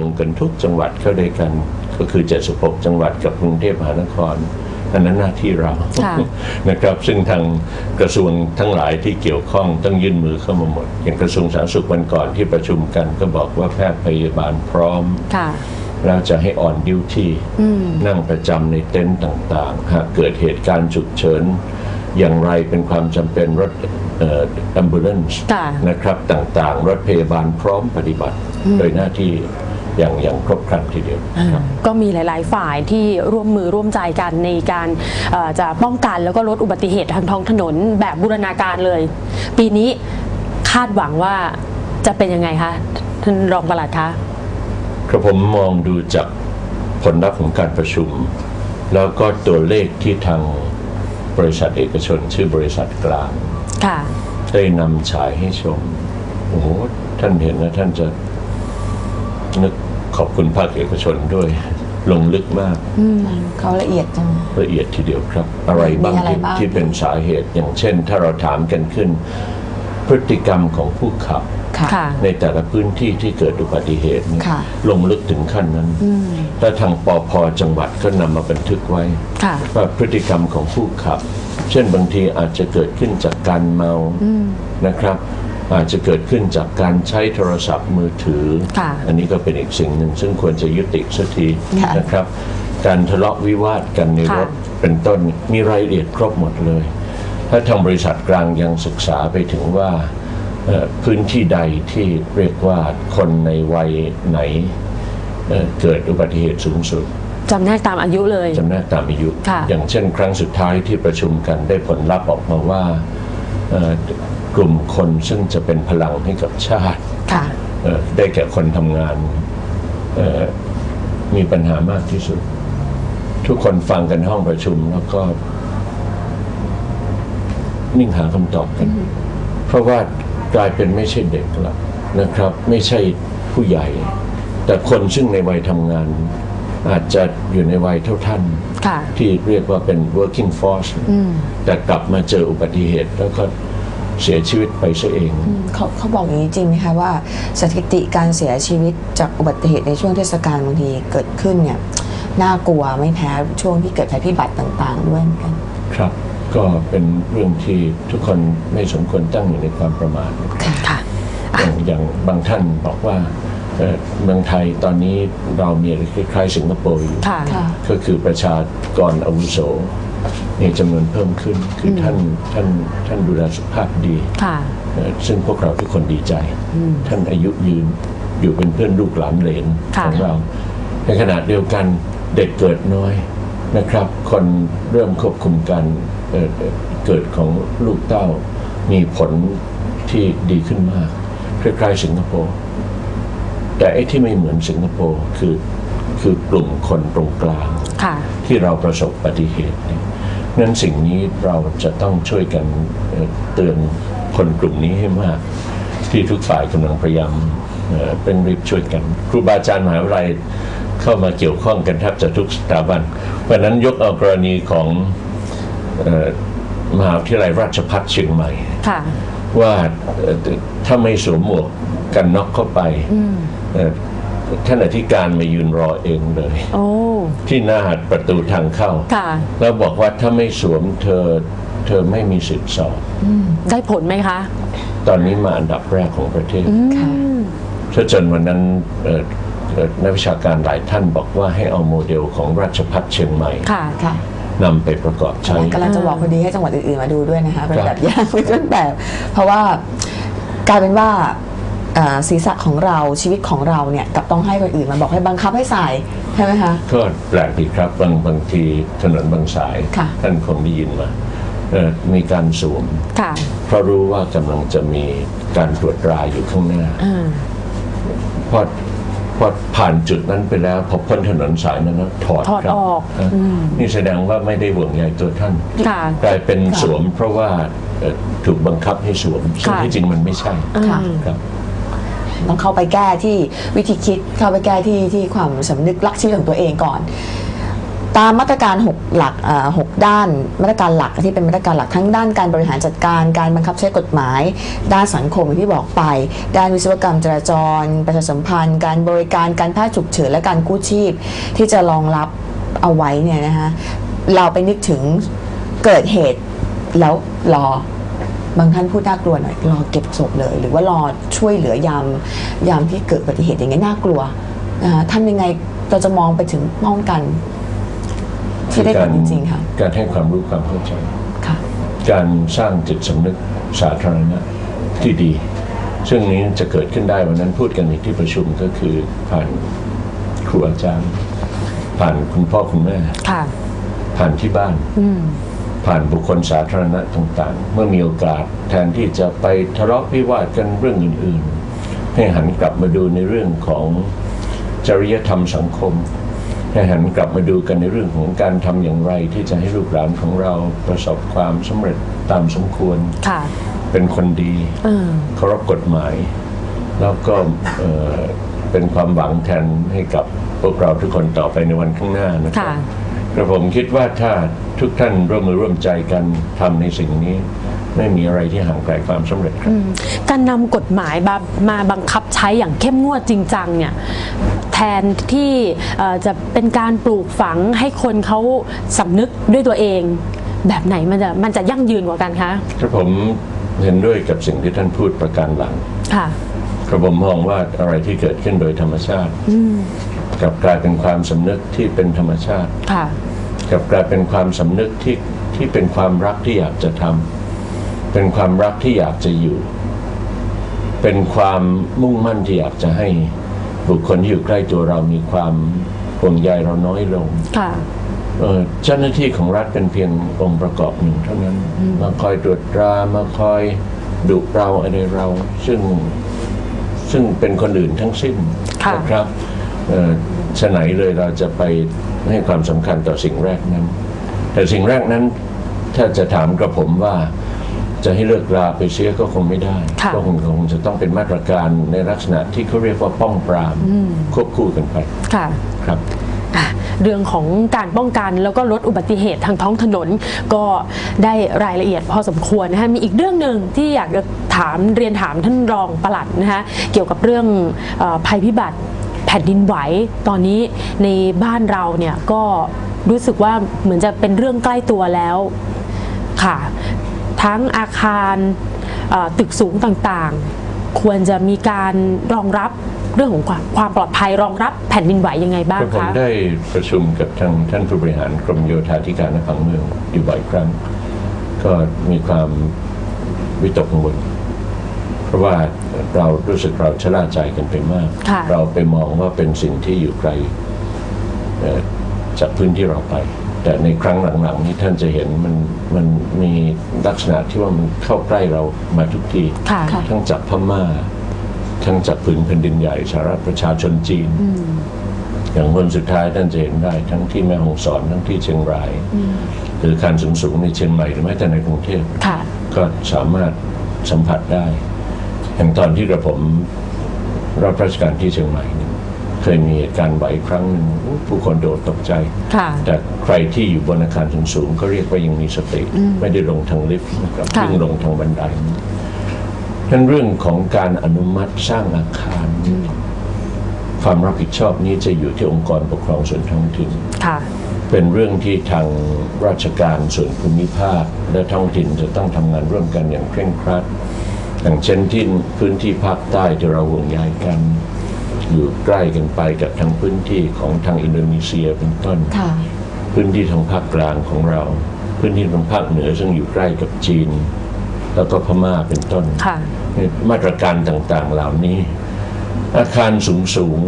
รวมกันทุกจังหวัดเข้าด้วยกัน ก็คือ 76 จังหวัดกับกรุงเทพมหานครอันนั้นหน้าที่เราค่ะนะครับ ซึ่งทางกระทรวงทั้งหลายที่เกี่ยวข้องต้องยื่นมือเข้ามาหมด อย่างกระทรวงสาธารณสุขวันก่อนที่ประชุมกัน ก็บอกว่าแพทย์พยาบาลพร้อมค่ะแล้วจะให้ออนดิวที่นั่งประจำในเต็นท์ต่างๆ หากเกิดเหตุการณ์ฉุกเฉินอย่างไรเป็นความจำเป็นรถเอ่อ ambulance ค่ะนะครับต่างๆ รถพยาบาลพร้อมปฏิบัติโดยหน้าที่ อย่างอย่างครบครันทีเดียวครับ ก็มีหลาย ๆ ฝ่ายที่ร่วมมือร่วมใจกันในการเอ่อจะป้องกันแล้วก็ลดอุบัติเหตุทางท้องถนนแบบบูรณาการเลย ปีนี้คาดหวังว่าจะเป็นยังไงคะท่านรองปลัดคะ ครับผมมองดูจากผลลัพธ์ของการประชุม แล้วก็ตัวเลขที่ทางบริษัทเอกชน ชื่อบริษัทกลาง ค่ะ ได้นำฉายให้ชม โอ้โห ท่านเห็นนะท่านจะนึก ขอบคุณภาคเอกชนด้วย ลงลึกมากเขาละเอียดจัง ละเอียดทีเดียวครับ อะไรบ้างมีอะไรที่บ้าง ที่เป็นสาเหตุอย่างเช่น ถ้าเราถามกันขึ้น พฤติกรรมของผู้ขับ ค่ะ ค่ะ ในแต่ละพื้นที่ที่เกิดอุบัติเหตุเนี่ยค่ะ ลงลึกถึงขั้นนั้นและทางปอพจังหวัดก็นำมาบันทึกไว้ ค่ะ ว่าพฤติกรรมของผู้ขับ เช่นบางทีอาจจะเกิดขึ้นจากการเมานะครับ อาจจะเกิดขึ้นจากการใช้โทรศัพท์มือถือค่ะอันนี้ก็เป็นอีกสิ่งหนึ่งซึ่งควรจะยุติสักทีค่ะนะครับ การทะเลาะวิวาทกันในรถค่ะเป็นต้นมีรายละเอียดครบหมดเลย ถ้าทางบริษัทกลางยังศึกษาไปถึงว่าเอ่อพื้นที่ใดที่เรียกว่าคนในวัยไหนเอ่อเกิดอุบัติเหตุสูงสุดจำแนกตามอายุเลยจำแนกตามอายุค่ะอย่างเช่น ครั้งสุดท้ายที่ประชุมกันได้ผลลัพธ์ออกมาว่าเอ่อ กลุ่มคนซึ่งจะเป็นพลังให้กับชาติค่ะเอ่อได้แก่คนทำงานเอ่อมีปัญหามากที่สุด ทุกคนฟังกันห้องประชุมแล้วก็ นิ่งหาคำตอบกัน เพราะว่ากลายเป็นไม่ใช่เด็กละนะครับ ไม่ใช่ผู้ใหญ่ แต่คนซึ่งในวัยทำงาน อาจจะอยู่ในวัยเท่าท่านค่ะที่เรียกว่าเป็น working force แต่กลับมาเจออุบัติเหตุแล้วก็ เสียชีวิตไปซะเอง เขาเขาบอกอย่างนี้จริงไหมคะว่าสถิติการเสียชีวิตจากอุบัติเหตุในช่วงเทศกาลบางทีเกิดขึ้นเนี่ยน่ากลัวไม่แพ้ช่วงที่เกิดภัยพิบัติต่าง ๆ ด้วยเหมือนกันครับก็เป็นเรื่องที่ทุกคนไม่สมควรตั้งอยู่ในความประมาทค่ะค่ะอย่างอย่างบางท่านบอกว่าเอ่อเมืองไทยตอนนี้เรามีอะไรคล้ายๆสิงคโปร์อยู่ค่ะค่ะก็คือประชากรอาวุโส มีจำนวนเพิ่มขึ้น คือท่านท่านท่านดูแลสุขภาพดี ค่ะเอ่อซึ่งพวกเราทุกคนดีใจ ท่านอายุยืนอยู่เป็นเพื่อนลูกหลานเหลนค่ะของเรา ในขณะเดียวกันเด็กเกิดน้อยนะครับ คนเริ่มควบคุมการเอ่อเอ่อเกิดของลูกเต้า มีผลที่ดีขึ้นมาก คล้ายๆสิงคโปร์ แต่ไอ้ที่ไม่เหมือนสิงคโปร์คือคือกลุ่มคนตรงกลาง ค่ะ ที่เราประสบอุบัติเหตุเนี่ย นั้นสิ่งนี้เราจะต้องช่วยกันเตือนคนกลุ่มนี้ให้มาก ที่ทุกฝ่ายกำลังพยายามเป็นรีบช่วยกันครูบาอาจารย์มหาวิทยาลัยเข้ามาเกี่ยวข้องกันแทบจะทุกสถาบันวันนั้นยกเอากรณีของออมหาวิทยาลัยราชภัฏเชียงใหม่ว่าถ้าไม่สวมหมวกกันน็อกเข้าไปท่านอธิการมายืนรอเองเลย โอ้ ที่หน้าประตูทางเข้า ค่ะ แล้วบอกว่าถ้าไม่สวมเธอเธอไม่มีสิทธิ์สอบได้ผลไหมคะ ตอนนี้มาอันดับแรกของประเทศค่ะ ถ้าจนวันนั้นเอ่อเอ่อนักวิชาการหลายท่านบอกว่าให้เอาโมเดลของราชพัฒเชียงใหม่ค่ะ ค่ะนำไปประกอบใช้ กำลังจะบอกพอดีให้จังหวัดอื่นๆมาดูด้วยนะคะเป็นครับแบบอย่างเป็นต้นแบบ เพราะว่ากลายเป็นว่าเอ่อ ศีรษะของเราชีวิตของเราเนี่ยกลับต้องให้คนอื่นมาบอกให้บังคับให้ใส่ใช่ไหมคะก็แปลกดีครับบางบางทีถนนบางสายค่ะท่านคงได้ยินมาเอ่อมีการสวมค่ะเพราะรู้ว่ากำลังจะมีการตรวจตราอยู่ข้างหน้าอ่าพอพอผ่านจุดนั้นไปแล้วพอพ้นถนนสายนั้นแล้วถอดถอดครับออกนะนี่แสดงว่าไม่ได้ห่วงใยตัวท่านค่ะกลายเป็นสวมเพราะว่าเอ่อถูกบังคับให้สวมซึ่งค่ะที่จริงมันไม่ใช่ค่ะครับ ต้องเข้าไปแก้ที่วิธีคิดเข้าไปแก้ที่ที่ความสำนึกรักชีวิตของตัวเองก่อน ตามมาตรการ 6 หลักอ่าหกด้านมาตรการหลักที่เป็นมาตรการหลักทั้งด้านการบริหารจัดการการบังคับใช้กฎหมาย ด้านสังคมที่บอกไป ด้านวิศวกรรมจราจร ประชาสัมพันธ์ การบริการการแพทย์ฉุกเฉินและการกู้ชีพ ที่จะรองรับเอาไว้เนี่ยนะคะเราไปนึกถึงเกิดเหตุแล้วรอ บางท่านพูดน่ากลัวหน่อยรอเก็บศพเลย หรือว่ารอช่วยเหลือยามยามที่เกิดอุบัติเหตุอย่างเงี้ยน่ากลัวนะคะทำยังไงเราจะมองไปถึงป้องกัน ที่ได้ผลจริงๆค่ะ การให้ความรู้ความเข้าใจค่ะ การสร้างจิตสำนึกสาธารณะที่ดี ซึ่งนี้จะเกิดขึ้นได้วันนั้นพูดกันในที่ประชุมก็คือผ่านครูอาจารย์ ผ่านคุณพ่อคุณแม่ค่ะผ่านที่บ้านอืม ผ่านบุคคลสาธารณะต่างๆ เมื่อมีโอกาสแทนที่จะไปทะเลาะวิวาทกันเรื่องอื่นๆ ให้หันกลับมาดูในเรื่องของจริยธรรมสังคม ให้หันกลับมาดูกันในเรื่องของการทำอย่างไร ที่จะให้ลูกหลานของเราประสบความสำเร็จตามสมควรค่ะเป็นคนดีเออเคารพกฎหมาย แล้วก็เอ่อเป็นความหวังแทนให้กับพวกเราทุกคนต่อไปในวันข้างหน้านะครัค่ะบ กระผมคิดว่าถ้าทุกท่านร่วมมือร่วมใจกันทำในสิ่งนี้ ไม่มีอะไรที่ห่างไกลความสำเร็จครับการนำกฎหมายมามาบังคับใช้อย่างเข้มงวดจริงจังเนี่ยแทนที่เอ่อจะเป็นการปลูกฝังให้คนเขาสำนึกด้วยตัวเอง แบบไหนมันจะมันจะยั่งยืนกว่ากันคะกระผมเห็นด้วยกับสิ่งที่ท่านพูดประการหลังค่ะกระผมมองว่าอะไรที่เกิดขึ้นโดยธรรมชาติ กลับกลายเป็นความสำนึกที่เป็นธรรมชาติ ค่ะ กลับกลายเป็นความสำนึกที่ที่เป็นความรักที่อยากจะทำเป็นความรักที่อยากจะอยู่ เป็นความมุ่งมั่นที่อยากจะให้บุคคลที่อยู่ใกล้ตัวเรามีความห่วงใยเราน้อยลงค่ะเอ่อเจ้าหน้าที่ของรัฐเป็นเพียงองค์ประกอบหนึ่งเท่านั้น มาคอยตรวจตรามาคอยดุเราอะไรเรา ซึ่งซึ่งเป็นคนอื่นทั้งสิ้นค่ะนะครับเอ่อ ฉะไหนเลยเราจะไปให้ความสำคัญต่อสิ่งแรกนั้น แต่สิ่งแรกนั้นถ้าจะถามกระผมว่าจะให้เลิกราไปเสียก็คงไม่ได้ค่ะก็คงคงจะต้องเป็นมาตรการในลักษณะที่เขาเรียกว่าป้องปรามควบคู่กันไปค่ะครับอะเรื่องของการป้องกันแล้วก็ลดอุบัติเหตุทางท้องถนน ก็ได้รายละเอียดพอสมควรนะคะมีอีกเรื่องหนึ่งที่อยากจะถามเรียนถามท่านรองปลัดนะคะเกี่ยวกับเรื่องเออภัยพิบัติ แผ่นดินไหวตอนนี้ในบ้านเราเนี่ยก็รู้สึกว่าเหมือนจะเป็นเรื่องใกล้ตัวแล้วค่ะ ทั้งอาคารตึกสูงต่างๆ ควรจะมีการรองรับเรื่องของความวามปลอดภัยรองรับแผ่นดินไหวยังไงบ้างก็ผมได้ประชุมกับทางท่านผู้บริหารกรมโยธาธิการและผังเมืองอยู่บ่อยครั้ง ก็มีความวิตกกังวล เพราะว่าเรารู้สึกเราชะล่าใจกันไปมากค่ะเราไปมองว่าเป็นสิ่งที่อยู่ไกลเอ่อจากพื้นที่เราไป แต่ในครั้งหลังๆนี้ท่านจะเห็นมันมันมีลักษณะที่ว่ามันเข้าใกล้เรามาทุกทีค่ะค่ะทั้งจากพม่า ทั้งจากผืนแผ่นดินใหญ่สหรัฐประชาชนจีน อย่างคนสุดท้ายท่านจะเห็นได้ทั้งที่แม่ฮ่องสอนทั้งที่เชียงรายหรือการสูงสูงๆในเชียงใหม่หรือแม้แต่ในกรุงเทพค่ะก็สามารถสัมผัสได้ อย่างตอนที่กระผมรับราชการที่เชียงใหม่เนี่ยเคยมีเหตุการณ์ไหวครั้งหนึ่งผู้คนโดดตกใจค่ะแต่ใครที่อยู่บนอาคารสูงๆก็เรียกว่ายังมีสติ ไม่ได้ลงทางลิฟต์นะครับค่ะวิ่งลงทางบันไดนั้นเรื่องของการอนุมัติสร้างอาคารนี่ความรับผิดชอบนี้จะอยู่ที่องค์กรปกครองส่วนท้องถิ่นค่ะเป็นเรื่องที่ทางราชการส่วนภูมิภาคและท้องถิ่นจะต้องทำงานร่วมกันอย่างเคร่งครัด อย่างเช่นที่พื้นที่ภาคใต้ที่เราห่วงใยกัน อยู่ใกล้กันไปกับทางพื้นที่ของทางอินโดนีเซียเป็นต้นค่ะพื้นที่ทางภาคกลางของเรา พื้นที่ทางภาคเหนือซึ่งอยู่ใกล้กับจีน แล้วก็พม่าเป็นต้นค่ะมาตรการต่างๆเหล่านี้ อาคารสูง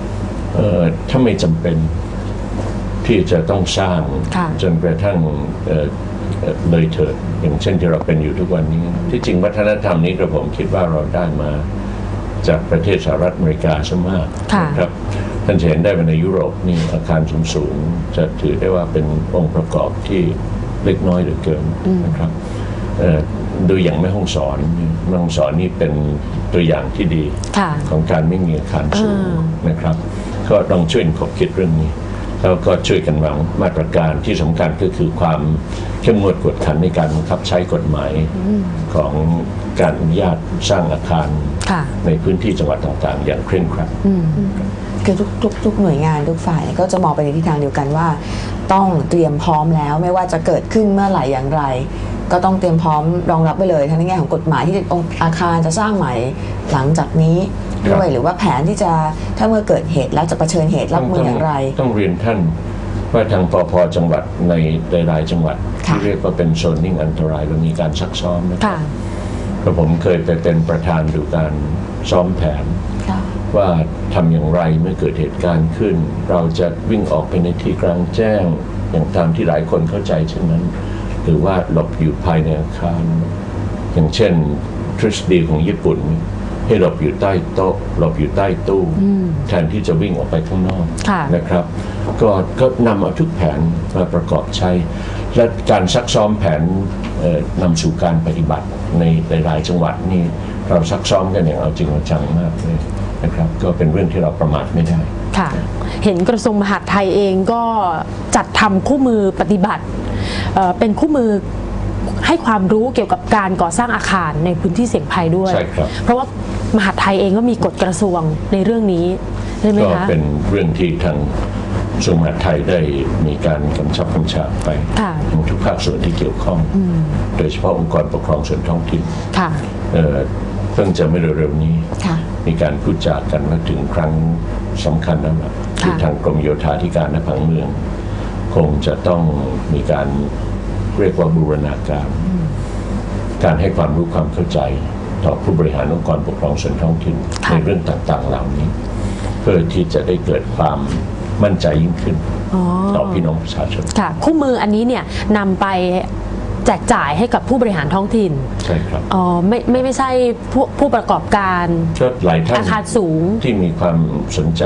ๆเอ่อถ้าไม่จำเป็นที่จะต้องสร้างค่ะจนกระทั่ง เลยเถิดอย่างเช่นที่เราเป็นอยู่ทุกวันนี้ ที่จริงวัฒนธรรมนี้กระผมคิดว่าเราได้มาจากประเทศสหรัฐอเมริกาซะมากค่ะนะครับท่านเห็นได้ว่าในยุโรปนี่อาคารสูงๆจะถือได้ว่าเป็นองค์ประกอบที่เล็กน้อยเหลือเกินนะครับดูอย่างแม่ห้องสอนแม่ห้องสอนนี่เป็นตัวอย่างที่ดีของการไม่มีอาคารสูงนะครับ ก็ลองช่วยขบคิดเรื่องนี้ แล้วก็ช่วยกันวางมาตรการที่สำคัญก็คือความเข้มงวดกวดขันในการบังคับใช้กฎหมายของการอนุญาตสร้างอาคารค่ะในพื้นที่จังหวัดต่างๆ อย่างเคร่งครัดคือทุกทุกทุกหน่วยงานทุกฝ่ายก็จะมองไปในทิศทางเดียวกันว่า ต้องเตรียมพร้อมแล้วไม่ว่าจะเกิดขึ้นเมื่อไหร่อย่างไร ก็ต้องเตรียมพร้อมรองรับไปเลยทั้งในแง่ของกฎหมายที่องค์อาคารจะสร้างใหม่หลังจากนี้ครับ ด้วย หรือว่าแผนที่จะถ้าเมื่อเกิดเหตุแล้วจะเผชิญเหตุรับมืออย่างไร ต้องเรียนท่านว่าทางปพจังหวัดในหลายๆจังหวัดค่ะที่เรียกว่าเป็นโซนนิ่งอันตรายเรามีการซักซ้อมนะครัค่ะบกระผมเคยไปเป็นประธานดูการซ้อมแผนค่ะว่าทำอย่างไรเมื่อเกิดเหตุการณ์ขึ้น เราจะวิ่งออกไปในที่กลางแจ้ง อย่างตามที่หลายคนเข้าใจเช่นนั้น หรือว่าหลบอยู่ภายในอาคาร อย่างเช่นทฤษฎีของญี่ปุ่น ให้หลบอยู่ใต้โต๊ะหลบอยู่ใต้ตู้แทนที่จะวิ่งออกไปข้างนอกค่ะนะครับ ก็ก็นำเอาทุกแผนมาประกอบใช้ และการซักซ้อมแผนเอ่อนำสู่การปฏิบัติในหลายๆจังหวัดนี่เราซักซ้อมกันอย่างเอาจริงเอาจังมากเลยนะครับ ก็เป็นเรื่องที่เราประมาทไม่ได้ค่ะเห็นกระทรวงมหาดไทยเองก็จัดทำคู่มือปฏิบัติเอ่อเป็นคู่มือให้ความรู้เกี่ยวกับการก่อสร้างอาคารในพื้นที่เสี่ยงภัยด้วยใช่ครับเพราะว่า มหาดไทยเองก็มีกฎกระทรวงในเรื่องนี้ใช่ไหมก็คะเป็นเรื่องที่ทางกระทรวงมหาดไทยได้มีการกำชับกำชาไปค่ะทุกภาคส่วนที่เกี่ยวข้อง โดยเฉพาะองค์กรปกครองส่วนท้องถิ่นค่ะเอ่อเพิ่งจะไม่เร็วๆนี้ค่ะมีการพูดจากันว่าถึงครั้งสำคัญแล้วล่ะที่ทางกรมโยธาธิการและผังเมือง คงจะต้องมีการเรียกว่าบูรณาการ การให้ความรู้ความเข้าใจ ต่อผู้บริหารองค์กรปกครองส่วนท้องถิ่นค่ะในเรื่องต่างๆเหล่านี้ เพื่อที่จะได้เกิดความมั่นใจยิ่งขึ้นอ๋อต่อพี่น้องประชาชนค่ะคู่มืออันนี้เนี่ยนำไปแจกจ่ายให้กับผู้บริหารท้องถิ่น ใช่ครับ อ๋อ ไม่ ไม่ไม่ใช่ผู้ผู้ประกอบการก็หลายท่านอาคารสูงที่มีความสนใจ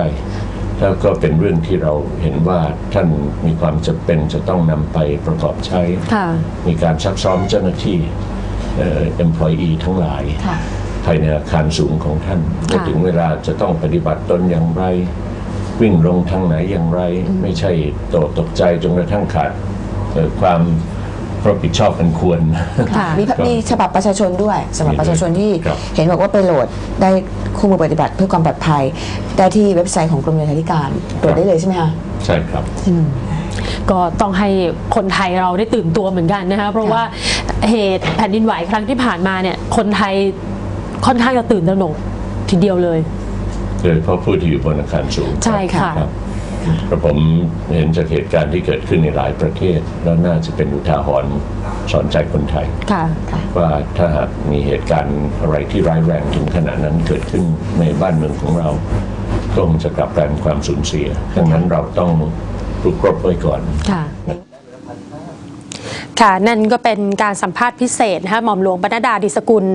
แล้วก็เป็นเรื่องที่เราเห็นว่าท่านมีความจำเป็นจะต้องนำไปประกอบใช้ค่ะมีการซักซ้อมเจ้าหน้าที่ เอ่อ employee ทั้งหลายค่ะภายในอาคารสูงของท่านค่ะเมื่อถึงเวลาจะต้องปฏิบัติตนอย่างไร วิ่งลงทางไหนอย่างไร ไม่ใช่โตกตกใจจนกระทั่งขาดเอ่อความรับผิดชอบกันควรค่ะมีพระมีฉบับประชาชนด้วยฉบับประชาชนที่ครับเห็นบอกว่าไปโหลดได้คู่มือปฏิบัติเพื่อความปลอดภัย ได้ที่เว็บไซต์ของกรมโยธาธิการตรวจได้เลยใช่ไหมคะใช่ครับก็ต้องให้คนไทยเราได้ตื่นตัวเหมือนกันนะคะเพราะว่า เหตุแผ่นดินไหวครั้งที่ผ่านมาเนี่ย คนไทยค่อนข้างจะตื่นตระหนกทีเดียวเลยโดยเฉพาะผู้ที่อยู่บนอาคารสูงใช่ค่ะรับกระผมเห็นจากเหตุการณ์ที่เกิดขึ้นในหลายประเทศ แล้วน่าจะเป็นอุทาหรณ์สอนใจคนไทยค่ะว่าถ้าหากมีเหตุการณ์อะไรที่ร้ายแรงถึงขนาดนั้นเกิดขึ้นในบ้านเมืองของเราก็คงจะกลับกลายเป็นความสูญเสียดังนั้นเราต้องรุกรบไว้ก่อน ค่ะนั่นก็เป็นการสัมภาษณ์พิเศษนะคะหม่อมหลวงปนดดาดิสกุล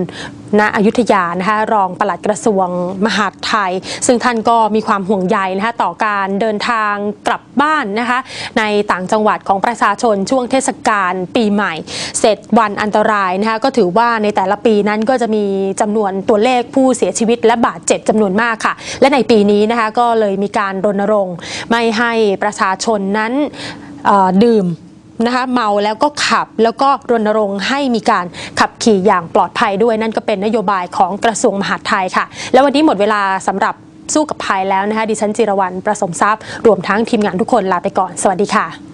ณอยุธยานะคะรองปลัดกระทรวงมหาดไทย ซึ่งท่านก็มีความห่วงใยนะคะต่อการเดินทางกลับบ้านนะคะในต่างจังหวัดของประชาชนช่วงเทศกาลปีใหม่ เสร็จวันอันตรายนะคะก็ถือว่าในแต่ละปีนั้นก็จะมีจำนวนตัวเลขผู้เสียชีวิตและบาดเจ็บจำนวนมากค่ะ และในปีนี้นะคะก็เลยมีการรณรงค์ไม่ให้ประชาชนนั้นดื่ม นะคะเมาแล้วก็ขับแล้วก็รณรงค์ให้มีการขับขี่อย่างปลอดภัยด้วยนั่นก็เป็นนโยบายของกระทรวงมหาดไทยค่ะ แล้ววันนี้หมดเวลาสำหรับสู้กับภัยแล้วนะคะดิฉันจิรวรรณประสมทรัพย์ รวมทั้งทีมงานทุกคนลาไปก่อน สวัสดีค่ะ